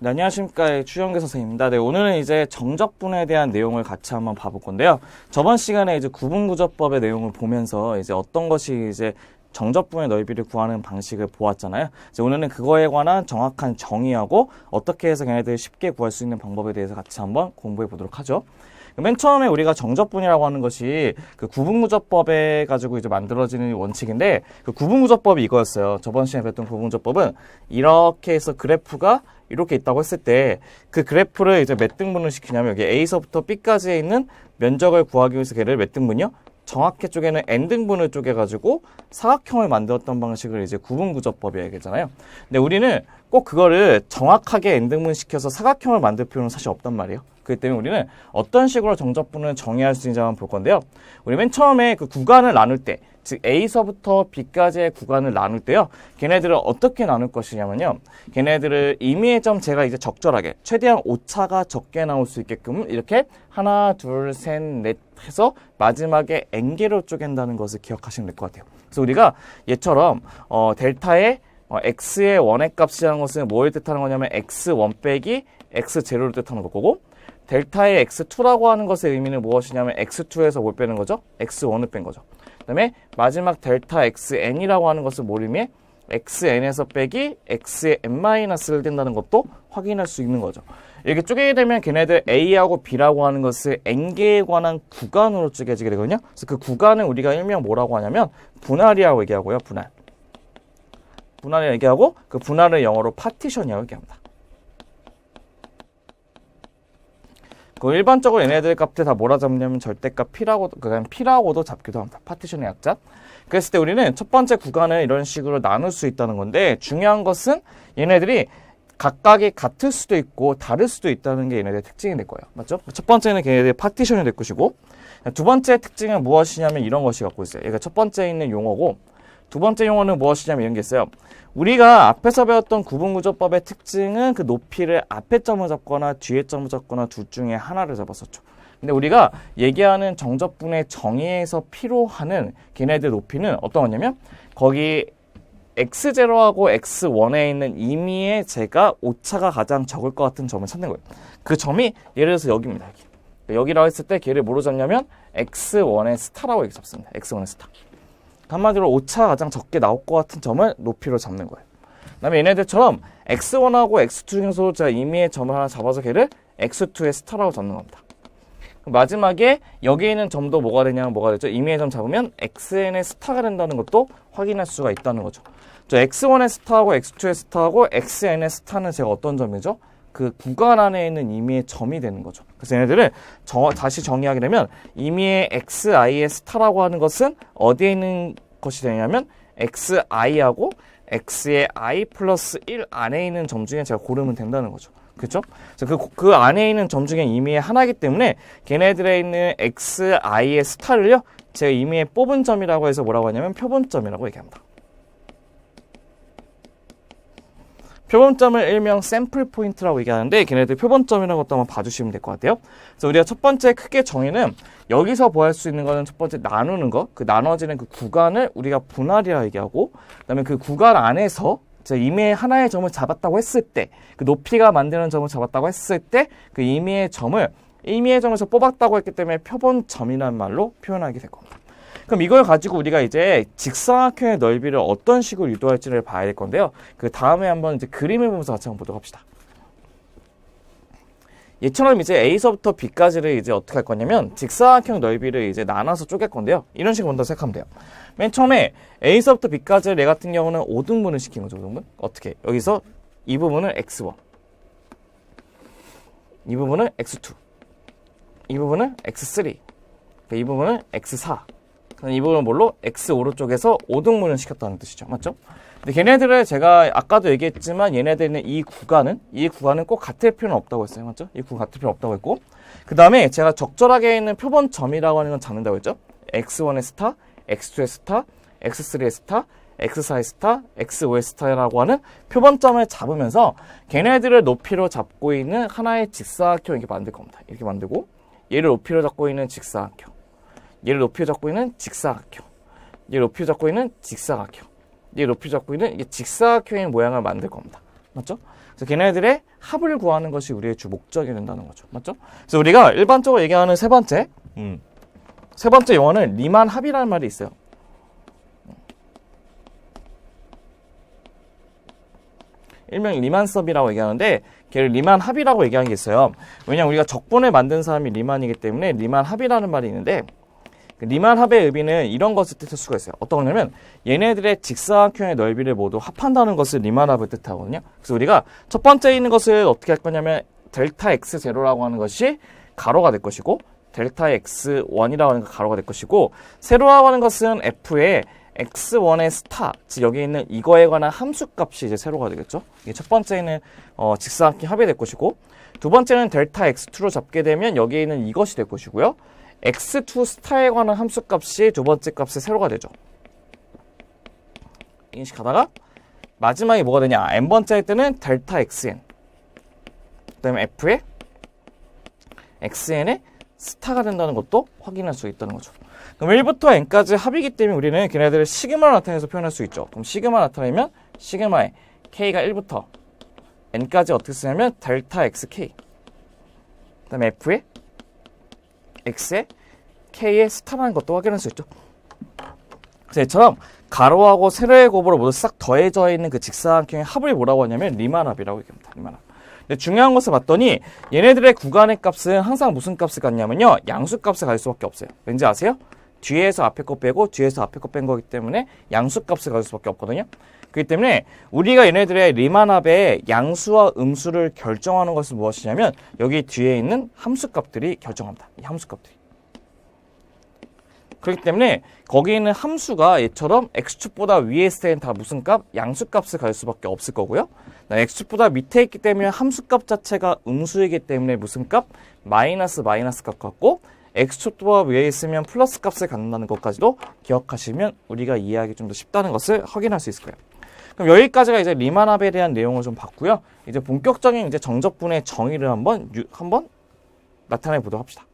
네, 안녕하십니까. 추영계 선생님입니다. 네, 오늘은 이제 정적분에 대한 내용을 같이 한번 봐볼 건데요. 저번 시간에 이제 구분구조법의 내용을 보면서 이제 어떤 것이 이제 정적분의 넓이를 구하는 방식을 보았잖아요. 이제 오늘은 그거에 관한 정확한 정의하고 어떻게 해서 걔네들이 쉽게 구할 수 있는 방법에 대해서 같이 한번 공부해 보도록 하죠. 맨 처음에 우리가 정적분이라고 하는 것이 그 구분구조법에 가지고 이제 만들어지는 원칙인데 그 구분구조법이 이거였어요. 저번 시간에 배웠던 구분구조법은 이렇게 해서 그래프가 이렇게 있다고 했을 때 그 그래프를 이제 몇 등분을 시키냐면 여기 A서부터 B까지에 있는 면적을 구하기 위해서 걔를 몇 등분이요? 정확히 쪼개는 n등분을 쪼개가지고 사각형을 만들었던 방식을 이제 구분구조법이라 얘기하잖아요. 근데 우리는 꼭 그거를 정확하게 n등분 시켜서 사각형을 만들 필요는 사실 없단 말이에요. 그렇기 때문에 우리는 어떤 식으로 정적분을 정의할 수 있는지 한번 볼 건데요. 우리 맨 처음에 그 구간을 나눌 때, 즉 A서부터 B까지의 구간을 나눌 때요. 걔네들을 어떻게 나눌 것이냐면요. 걔네들을 임의의 점 제가 이제 적절하게 최대한 오차가 적게 나올 수 있게끔 이렇게 하나, 둘, 셋, 넷 해서 마지막에 n개로 쪼갠다는 것을 기억하시면 될 것 같아요. 그래서 우리가 얘처럼 어, 델타의 어, x의 원의 값이라는 것은 뭘 뜻하는 거냐면 x1 빼기 x0를 뜻하는 거고 델타의 x2라고 하는 것의 의미는 무엇이냐면 x2에서 뭘 빼는 거죠? x1을 뺀 거죠. 그 다음에 마지막 델타 xn이라고 하는 것은 뭘 의미해? xn에서 빼기 x의 n-를 댄다는 것도 확인할 수 있는 거죠. 이렇게 쪼개게 되면 걔네들 A하고 B라고 하는 것을 N개에 관한 구간으로 쪼개지게 되거든요. 그래서 그 구간을 우리가 일명 뭐라고 하냐면 분할이라고 얘기하고요. 분할. 분할이라고 얘기하고 그 분할을 영어로 파티션이라고 얘기합니다. 그 일반적으로 얘네들 값들 다 뭐라 잡냐면 절대값 P라고 그냥 P라고도 잡기도 합니다. 파티션의 약자. 그랬을 때 우리는 첫 번째 구간을 이런 식으로 나눌 수 있다는 건데 중요한 것은 얘네들이 각각이 같을 수도 있고 다를 수도 있다는 게 얘네들의 특징이 될 거예요. 맞죠? 첫 번째는 걔네들의 파티션이 될 것이고 두 번째 특징은 무엇이냐면 이런 것이 갖고 있어요. 얘가 첫 번째 있는 용어고 두 번째 용어는 무엇이냐면 이런 게 있어요. 우리가 앞에서 배웠던 구분구조법의 특징은 그 높이를 앞에 점을 잡거나 뒤에 점을 잡거나 둘 중에 하나를 잡았었죠. 근데 우리가 얘기하는 정적분의 정의에서 필요하는 걔네들 높이는 어떤 거냐면 거기 x0하고 x1에 있는 임의의 제가 오차가 가장 적을 것 같은 점을 찾는 거예요. 그 점이 예를 들어서 여기입니다. 여기. 여기라고 했을 때 걔를 뭐로 잡냐면 x1의 스타라고 이렇게 잡습니다. x1의 스타. 한마디로 오차가 가장 적게 나올 것 같은 점을 높이로 잡는 거예요. 그 다음에 얘네들처럼 x1하고 x2 중에서 제가 임의의 점을 하나 잡아서 걔를 x2의 스타라고 잡는 겁니다. 마지막에 여기에 있는 점도 뭐가 되냐면 뭐가 되죠? 임의의 점 잡으면 xn의 스타가 된다는 것도 확인할 수가 있다는 거죠. 저 x1의 스타하고 x2의 스타하고 xn의 스타는 제가 어떤 점이죠? 그 구간 안에 있는 임의의 점이 되는 거죠. 그래서 얘네들을 저, 다시 정의하게 되면 임의의 xi의 스타라고 하는 것은 어디에 있는 것이 되냐면 xi하고 x의 i 플러스 1 안에 있는 점 중에 제가 고르면 된다는 거죠. 그렇죠? 그, 그 안에 있는 점 중에 임의의 하나이기 때문에 걔네들에 있는 xi의 스타를요. 제가 임의의 뽑은 점이라고 해서 뭐라고 하냐면 표본점이라고 얘기합니다. 표본점을 일명 샘플 포인트라고 얘기하는데 걔네들 표본점이라는 것도 한번 봐주시면 될 것 같아요. 그래서 우리가 첫 번째 크게 정의는 여기서 보할 수 있는 거는 첫 번째 나누는 거, 그 나눠지는 그 구간을 우리가 분할이라 고 얘기하고 그다음에 그 구간 안에서 임의의 하나의 점을 잡았다고 했을 때, 그 높이가 만드는 점을 잡았다고 했을 때, 그 임의의 점을 임의의 점에서 뽑았다고 했기 때문에 표본점이라는 말로 표현하게 될 겁니다. 그럼 이걸 가지고 우리가 이제 직사각형의 넓이를 어떤 식으로 유도할지를 봐야 될 건데요. 그 다음에 한번 이제 그림을 보면서 같이 한번 보도록 합시다. 얘처럼 이제 A서부터 B까지를 이제 어떻게 할 거냐면 직사각형 넓이를 이제 나눠서 쪼갤 건데요. 이런 식으로 먼저 생각하면 돼요. 맨 처음에 A서부터 B까지 내 같은 경우는 5등분을 시킨 거죠. 5등분. 어떻게? 여기서 이 부분을 X1. 이 부분은 X2. 이 부분은 X3. 이 부분은 X4. 이 부분은 뭘로? X5로 쪽에서 5등분을 시켰다는 뜻이죠. 맞죠? 근데 걔네들을 제가 아까도 얘기했지만 얘네들은 이 구간은 이 구간은 꼭 같을 필요는 없다고 했어요. 맞죠? 이 구간 같을 필요 없다고 했고 그 다음에 제가 적절하게 있는 표본점이라고 하는 건 잡는다고 했죠? X1의 스타, X2의 스타, X3의 스타, X4의 스타, X5의 스타라고 하는 표본점을 잡으면서 걔네들을 높이로 잡고 있는 하나의 직사각형 이렇게 만들 겁니다. 이렇게 만들고 얘를 높이로 잡고 있는 직사각형 얘를 높이로 잡고 있는 직사각형 얘를 높이로 잡고 있는 직사각형 얘를 높이로 잡고 있는 이게 직사각형의 모양을 만들 겁니다. 맞죠? 그래서 걔네들의 합을 구하는 것이 우리의 주 목적이 된다는 거죠. 맞죠? 그래서 우리가 일반적으로 얘기하는 세 번째, 음, 세 번째 용어는 리만 합이라는 말이 있어요. 일명 리만섭이라고 얘기하는데 걔를 리만 합이라고 얘기하는 게 있어요. 왜냐면 우리가 적분을 만든 사람이 리만이기 때문에 리만 합이라는 말이 있는데 그 리만 합의 의미는 이런 것을 뜻할 수가 있어요. 어떤 거냐면 얘네들의 직사각형의 넓이를 모두 합한다는 것을 리만 합을 뜻하거든요. 그래서 우리가 첫 번째 있는 것을 어떻게 할 거냐면 델타 x 제로라고 하는 것이 가로가 될 것이고 델타 x1이라고 하는 거 가로가 될 것이고 세로라고 하는 것은 f의 x1의 스타, 즉 여기 있는 이거에 관한 함수 값이 이제 세로가 되겠죠. 이게 첫 번째는 어, 직사각형 합이 될 것이고 두 번째는 델타 x2로 잡게 되면 여기에 있는 이것이 될 것이고요. X2 스타에 관한 함수 값이 두 번째 값의 세로가 되죠. 인식하다가 마지막에 뭐가 되냐? n번째 할 때는 델타 xn 그 다음에 f의 xn의 스타가 된다는 것도 확인할 수 있다는 거죠. 그럼 1부터 n까지 합이기 때문에 우리는 걔네들을 시그마로 나타내서 표현할 수 있죠. 그럼 시그마 나타내면 시그마의 k가 1부터 n까지 어떻게 쓰냐면 델타 xk 그 다음에 f의 x의 k의 스타라는 것도 확인할 수 있죠. 그래서 이처럼 가로하고 세로의 곱으로 모두 싹 더해져 있는 그 직사각형의 합을 뭐라고 하냐면 리만합이라고 얘기합니다. 리만합. 근데 중요한 것을 봤더니 얘네들의 구간의 값은 항상 무슨 값을 갖냐면요. 양수 값을 가질 수밖에 없어요. 왠지 아세요? 뒤에서 앞에 거 빼고 뒤에서 앞에 거 뺀 거기 때문에 양수 값을 가질 수밖에 없거든요. 그렇기 때문에 우리가 얘네들의 리만합의 양수와 음수를 결정하는 것은 무엇이냐면 여기 뒤에 있는 함수 값들이 결정합니다. 이 함수 값들이. 그렇기 때문에 거기 있는 함수가 얘처럼 x축보다 위에 있을 다 무슨 값? 양수 값을 가질 수밖에 없을 거고요. x축보다 밑에 있기 때문에 함수 값 자체가 음수이기 때문에 무슨 값? 마이너스 마이너스 값 같고 x축보다 위에 있으면 플러스 값을 갖는다는 것까지도 기억하시면 우리가 이해하기 좀 더 쉽다는 것을 확인할 수 있을 거예요. 그럼 여기까지가 이제 리만합에 대한 내용을 좀 봤고요. 이제 본격적인 이제 정적분의 정의를 한번 유- 한번 나타내 보도록 합시다.